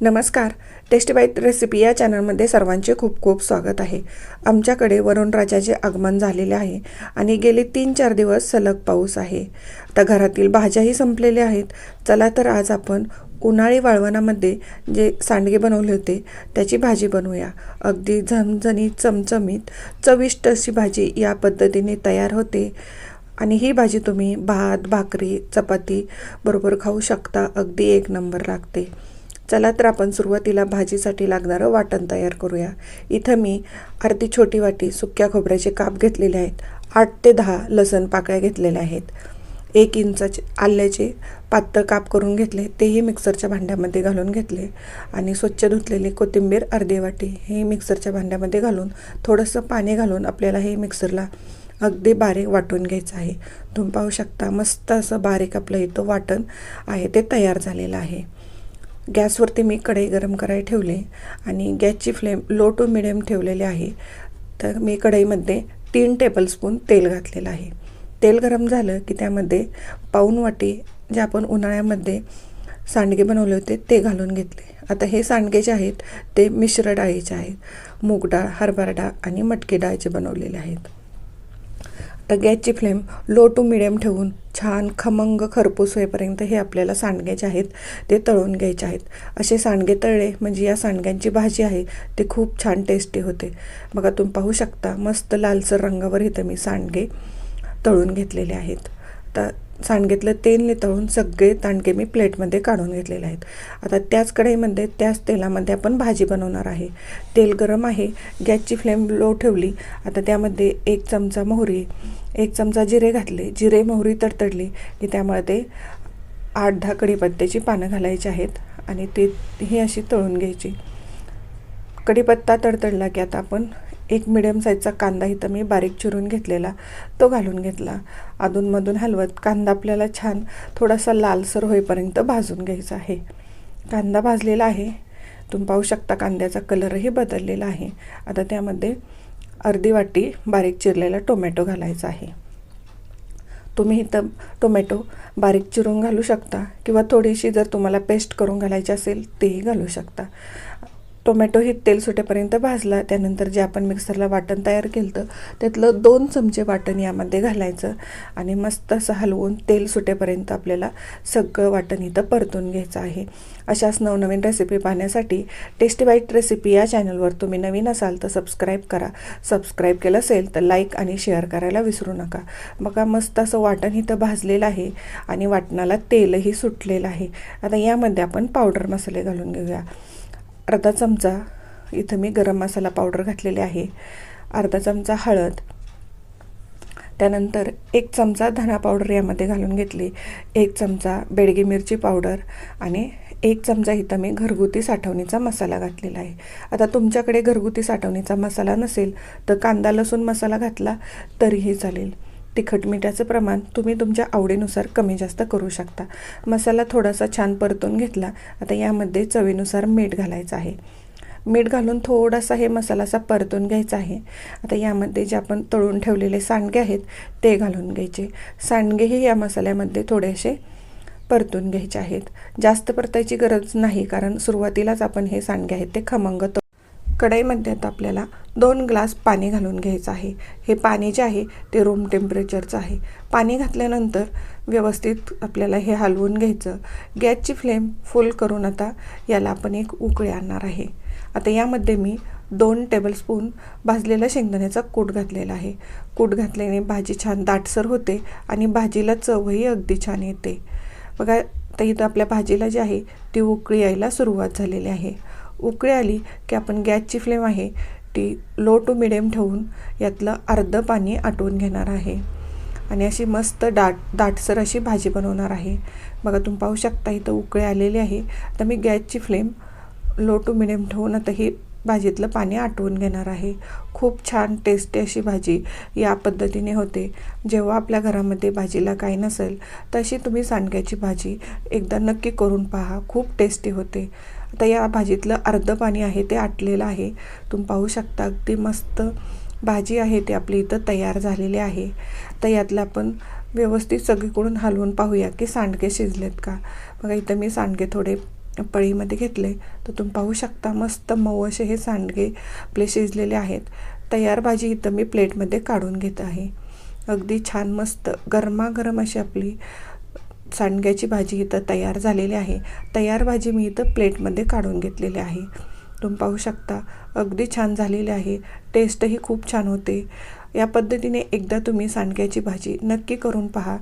नमस्कार. Taste bite recipe या चॅनलमध्ये सर्वांचे खूप खूप स्वागत आहे. आमच्याकडे वरुणराजाचे आगमन झालेले आहे आणि गेले तीन चार दिवस सलग पाऊस आहे. आता घरातील भाज्याही संपलेल्या आहेत. चला तर आज आपण उन्हाळी वाळवणामध्ये जे सांडगे बनवले होते त्याची भाजी बनवूया. अगदी झणझणीत चमचमीत चविष्ट अशी भाजी या पद्धतीने तयार होते. आणि ही भाजी तुम्ही भात भाकरी चपाती बरोबर खाऊ शकता. अगदी एक नंबर लागते. चला तर आपण सुरुवातीला भाजीसाठी लागणारं वाटण तयार करूया. इथं मी अर्धी छोटी वाटी सुक्या खोबऱ्याचे काप घेतलेले आहेत. आठ ते दहा लसण पाकळ्या घेतलेल्या आहेत. एक इंचाचे आल्याचे पातळ काप करून घेतले. तेही मिक्सरच्या भांड्यामध्ये घालून घेतले. आणि स्वच्छ धुतलेली कोथिंबीर अर्धी वाटी हे मिक्सरच्या भांड्यामध्ये घालून थोडंसं पाणी घालून आपल्याला हे मिक्सरला अगदी बारीक वाटून घ्यायचं आहे. तुम्ही पाहू शकता मस्त असं बारीक आपलं इथं वाटण आहे ते तयार झालेलं आहे. गॅसवरती मी कढई गरम करायला ठेवले आणि गॅसची फ्लेम लो टू मिडियम ठेवलेले आहे. तर मी कढईमध्ये तीन टेबलस्पून तेल घातलेलं आहे. तेल गरम झालं की त्यामध्ये पाऊन वाटी जे आपण उन्हाळ्यामध्ये सांडगे बनवले होते ते घालून घेतले. आता हे सांडगे जे आहेत ते मिश्र डाळीचे आहेत. मूग डाळ हरभरा डाळ आणि मटकी डाळीचे बनवलेले आहेत. तर गॅसची फ्लेम लो टू मिडियम ठेवून छान खमंग खरपूस होईपर्यंत हे आपल्याला सांडगे जे आहेत ते तळून घ्यायचे आहेत. असे सांडगे तळले म्हणजे या सांडग्यांची भाजी आहे ते खूप छान टेस्टी होते. बघा तुम्ही पाहू शकता मस्त लालसर रंगावर इथं मी सांडगे तळून घेतलेले आहेत. तर सांडगेतलं तेल तळून सगळे तांडगे मी प्लेटमध्ये काढून घेतलेले आहेत. आता त्याच कढईमध्ये त्याच तेलामध्ये आपण भाजी बनवणार आहे. तेल गरम आहे गॅसची फ्लेम लो ठेवली. आता त्यामध्ये एक चमचा मोहरी एक चमचा जिरे घातले. जिरे मोहरी तडतडली. की त्यामध्ये आठ दहा कढीपत्त्याची पानं घालायची आहेत आणि ते ही अशी तळून घ्यायची. कढीपत्ता तडतडला की आता आपण एक मिडियम साईजचा कांदा इथं मी बारीक चिरून घेतलेला तो घालून घेतला. अधूनमधून हलवत कांदा आपल्याला छान थोडासा लालसर होईपर्यंत भाजून घ्यायचा आहे. कांदा भाजलेला आहे. तुम्ही पाहू शकता कांद्याचा कलरही बदललेला आहे. आता त्यामध्ये अर्धी वाटी बारीक चिरलेला टोमॅटो घालायचा आहे. तुम्ही इथं टोमॅटो बारीक चिरून घालू शकता किंवा थोडीशी जर तुम्हाला पेस्ट करून घालायची असेल तेही घालू शकता. टोमॅटो हे तेल सुटेपर्यंत भाजला त्यानंतर जे आपण मिक्सरला वाटण तयार केलं होतं त्यातलं दोन चमचे वाटण यामध्ये घालायचं आणि मस्त असं हलवून तेल सुटेपर्यंत आपल्याला सगळं वाटण इथं परतून घ्यायचं आहे. अशाच नवनवीन रेसिपी पाहण्यासाठी टेस्टी बाईट रेसिपी या चॅनलवर तुम्ही नवीन असाल तर सबस्क्राईब करा. सबस्क्राईब केलं असेल तर लाईक आणि शेअर करायला विसरू नका. बघा मस्त असं वाटण इथं भाजलेलं आहे आणि वाटणाला तेलही सुटलेलं आहे. आता यामध्ये आपण पावडर मसाले घालून घेऊया. अर्धा चमचा इथं मी गरम मसाला पावडर घातलेले आहे. अर्धा चमचा हळद. त्यानंतर एक चमचा धना पावडर यामध्ये घालून घेतली. एक चमचा बेडगी मिरची पावडर आणि एक चमचा इथं मी घरगुती साठवणीचा मसाला घातलेला आहे. आता तुमच्याकडे घरगुती साठवणीचा मसाला नसेल तर कांदा लसूण मसाला घातला तरीही चालेल. तिखट मिठाचं प्रमाण तुम्ही तुमच्या आवडीनुसार कमी जास्त करू शकता. मसाला थोडासा छान परतून घेतला. आता यामध्ये चवीनुसार मीठ घालायचं आहे. मीठ घालून थोडासा हे मसाला असा परतून घ्यायचा आहे. आता यामध्ये जे आपण तळून ठेवलेले सांडगे आहेत ते घालून घ्यायचे. सांडगेही या मसाल्यामध्ये थोडेसे परतून घ्यायचे आहेत. जास्त परतायची गरज नाही कारण सुरुवातीलाच आपण हे सांडगे आहेत ते खमंग कढईमध्ये आता आपल्याला दोन ग्लास पाणी घालून घ्यायचं आहे. हे पाणी जे आहे ते रूम टेम्परेचरचं आहे. पाणी घातल्यानंतर व्यवस्थित आपल्याला हे हलवून घ्यायचं. गॅसची फ्लेम फुल करून आता याला आपण एक उकळी आणणार आहे. आता यामध्ये मी दोन टेबलस्पून भाजलेला शेंगदाण्याचा कूट घातलेला आहे. कूट घातल्याने भाजी छान दाटसर होते आणि भाजीला चवही अगदी छान येते. बघा तर इथं आपल्या भाजीला जी आहे ती उकळी यायला सुरुवात झालेली आहे. उकळी आली की आपण गॅसची फ्लेम आहे ती लो टू मिडियम ठेवून यातलं अर्धं पाणी आटवून घेणार आहे. आणि अशी मस्त दाट दाटसर अशी भाजी बनवणार आहे. बघा तुम्ही पाहू शकता इथं उकळी आलेली आहे. तर मी गॅसची फ्लेम लो टू मिडियम ठेवून आता ही भाजीतलं पाणी आटवून घेणार आहे. खूप छान टेस्टी अशी भाजी या पद्धतीने होते. जेव्हा आपल्या घरामध्ये भाजीला काही नसेल तशी तुम्ही सांडग्याची भाजी एकदा नक्की करून पहा. खूप टेस्टी होते. आता या भाजीतलं अर्धं पाणी आहे ते आटलेलं आहे. तुम्ही पाहू शकता अगदी मस्त भाजी आहे ती आपली इथं तयार झालेली आहे. तर यातलं आपण व्यवस्थित सगळीकडून हलवून पाहूया की सांडगे शिजलेत का? बघा इथं मी सांडगे थोडे पळीमध्ये घेतले. तर तुम्ही पाहू शकता मस्त मऊ असे हे सांडगे आपले शिजलेले आहेत. तयार भाजी इथं मी प्लेटमध्ये काढून घेत आहे. अगदी छान मस्त गरमागरम अशी आपली सांडग्याची भाजी इथं तयार झालेली आहे. तयार भाजी मी इथं प्लेटमध्ये काढून घेतलेली आहे. तुम्ही पाहू शकता अगदी छान झालेली आहे. टेस्टही खूप छान होते. या पद्धतीने एकदा तुम्ही सांडग्याची भाजी नक्की करून पहा.